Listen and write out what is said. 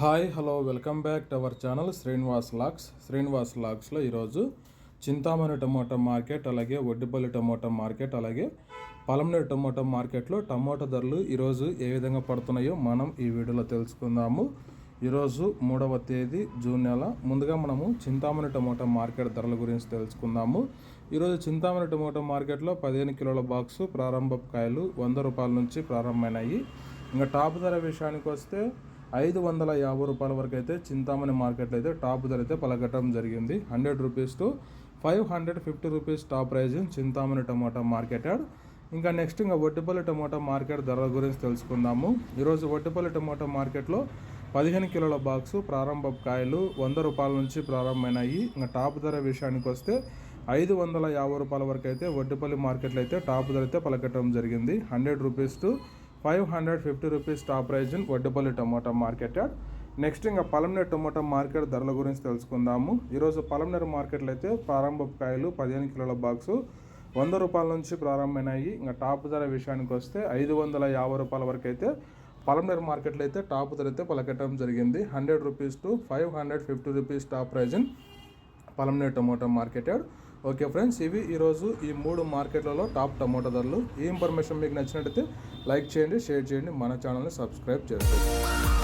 Hi hello welcome back to our channel Srinivas lakhs Srinivas లాక్స్లో ఈరోజు Chintamani tomato market అలాగే Oddipalli tomato market అలాగే పలమనేరు టమోటా మార్కెట్లో టమోటా ధరలు ఈరోజు ఏ విధంగా పడుతున్నాయో మనం ఈ వీడియోలో తెలుసుకుందాము. ఈరోజు మూడవ తేదీ జూన్ నెల. ముందుగా మనము చింతామణి టమోటా మార్కెట్ ధరల గురించి తెలుసుకుందాము. ఈరోజు చింతామణి టమోటా మార్కెట్లో పదిహేను కిలోల బాక్సు ప్రారంభ కాయలు వంద రూపాయల నుంచి ప్రారంభమైనాయి. ఇంకా టాప్ ధర విషయానికి వస్తే ఐదు వందల యాభై రూపాయల వరకు అయితే చింతామణి మార్కెట్లో అయితే టాప్ ధర అయితే పలకటం జరిగింది. Hundred rupees to five hundred fifty rupees top price Chintamani tomato market yard ఇంకా నెక్స్ట్ ఇంకా వడ్డిపల్లి టమాటా మార్కెట్ ధరల గురించి తెలుసుకుందాము. ఈరోజు ఒట్టిపల్లి టమాటా మార్కెట్లో పదిహేను కిలోల బాక్సు ప్రారంభ కాయలు వంద రూపాయల నుంచి ప్రారంభమైనాయి. ఇంకా టాప్ ధర విషయానికి వస్తే ఐదు వందల యాభై రూపాయల వరకు అయితే వడ్డిపల్లి మార్కెట్లో అయితే టాప్ ధర అయితే పలకటం జరిగింది. Hundred rupees to five hundred fifty rupees top price in tomato tomato market yard. Next ఇంకా పలంనేరు టమాటా మార్కెట్ ధరల గురించి తెలుసుకుందాము. ఈరోజు పలంనేరు మార్కెట్లో అయితే ప్రారంభ కాయలు పదిహేను కిలోల బాక్సు వంద రూపాయల నుంచి ప్రారంభమైనాయి. ఇంకా టాప్ ధర విషయానికి వస్తే ఐదు వందల యాభై రూపాయల వరకు అయితే పలంనేరు మార్కెట్లో అయితే టాప్ ధర అయితే పలకటం జరిగింది. Hundred rupees to five hundred fifty rupees top price in Palamaner tomato market yard. Okay friends ఇవి ఈరోజు ఈ మూడు మార్కెట్లలో టాప్ టమోటా ధరలు. ఈ ఇన్ఫర్మేషన్ మీకు నచ్చినట్టయితే లైక్ చేయండి షేర్ చేయండి మన ఛానల్ని సబ్స్క్రైబ్ చేసుకోండి.